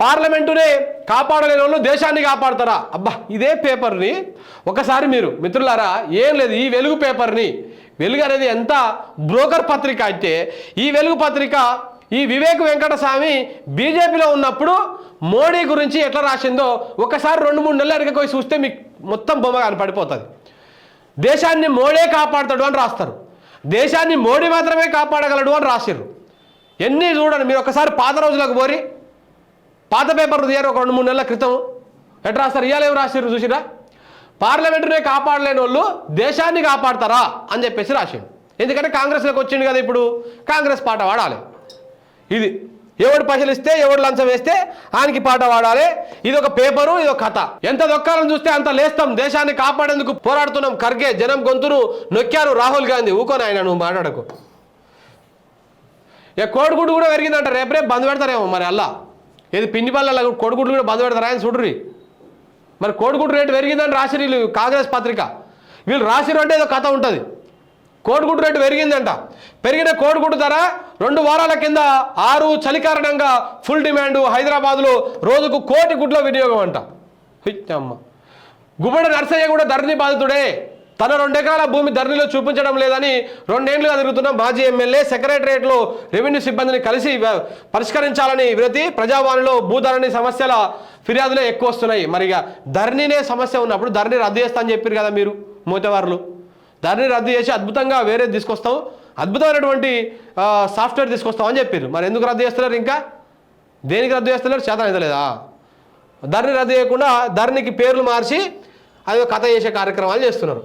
పార్లమెంటునే కాపాడలేని వాళ్ళు దేశాన్ని కాపాడతారా? అబ్బా ఇదే పేపర్ని ఒకసారి మీరు మిత్రులారా ఏం లేదు ఈ వెలుగు పేపర్ని. వెలుగు అనేది ఎంత బ్రోకర్ పత్రిక అయితే ఈ వెలుగు పత్రిక ఈ వివేక్ వెంకటస్వామి బీజేపీలో ఉన్నప్పుడు మోడీ గురించి ఎట్లా రాసిందో ఒకసారి రెండు మూడు నెలలు అడిగిపోయి చూస్తే మీకు మొత్తం బొమ్మ కనపడిపోతుంది. దేశాన్ని మోడీ కాపాడుతాడు అని రాస్తారు. దేశాన్ని మోడీ మాత్రమే కాపాడగలడు అని రాసిర్రు. ఎన్ని చూడండి మీరు ఒకసారి పాత రోజులకు పోరి పాత పేపర్లు తీయారు ఒక రెండు మూడు నెలల క్రితం. ఎట్ రాస్తారు ఇవాళ ఏం చూసిరా పార్లమెంటునే కాపాడలేని వాళ్ళు దేశాన్ని కాపాడతారా అని చెప్పేసి రాసిండు. ఎందుకంటే కాంగ్రెస్లోకి వచ్చిండు కదా ఇప్పుడు. కాంగ్రెస్ పాట వాడాలి. ఇది ఎవడు పైసలు ఇస్తే ఎవడు లంచం వేస్తే ఆయనకి పాట వాడాలి. ఇది ఒక పేపరు ఇది ఒక కథ. ఎంత దొక్కాలని చూస్తే అంత లేస్తాం. దేశాన్ని కాపాడేందుకు పోరాడుతున్నాం. ఖర్గే జనం గొంతును నొక్కారు రాహుల్ గాంధీ. ఊకోని ఆయన నువ్వు మాట్లాడకు. ఇక కోడిగుడ్డు కూడా పెరిగిందంట. రేపు రేపు బంద్ పెడతారేమో మరి అల్లా. ఏది పిండి పళ్ళ కోడిగుడ్లు కూడా బంద్ ఆయన చూడ్రి మరి కోడిగుడ్డు రేటు పెరిగిందని రాసిరు వీళ్ళు కాంగ్రెస్ పత్రిక. వీళ్ళు రాసిరు అంటే ఏదో కథ ఉంటుంది. కోడిగుడ్డు రేటు పెరిగిందంట. పెరిగిన కోడిగుడ్డు ధర రెండు వారాల కింద ఆరు చలి కారణంగా ఫుల్ డిమాండ్ హైదరాబాద్లో రోజుకు కోటి గుడ్ల వినియోగం అంట. అమ్మ. గుమ్మడి నర్సయ్య కూడా ధరణి బాధితుడే. తన రెండెకరాల భూమి ధరణిలో చూపించడం లేదని రెండేళ్ళుగా తిరుగుతున్న మాజీ ఎమ్మెల్యే సెక్రటరియట్లో రెవెన్యూ సిబ్బందిని కలిసి పరిష్కరించాలని విరతి. ప్రజావాణిలో భూధరణి సమస్యల ఫిర్యాదులే ఎక్కువ వస్తున్నాయి. మరి ఇక ధరణినే సమస్య ఉన్నప్పుడు ధరణి రద్దు చేస్తా అని చెప్పారు కదా మీరు మూతవారులు. ధరణి రద్దు చేసి అద్భుతంగా వేరే తీసుకొస్తాం అద్భుతమైనటువంటి సాఫ్ట్వేర్ తీసుకొస్తాం అని చెప్పారు మరి ఎందుకు రద్దు చేస్తున్నారు ఇంకా? దేనికి రద్దు చేస్తున్నారు చేతన ఎదలేదా ధరణి రద్దు చేయకుండా ధరణికి పేర్లు మార్చి అది కథ చేసే కార్యక్రమాలు చేస్తున్నారు.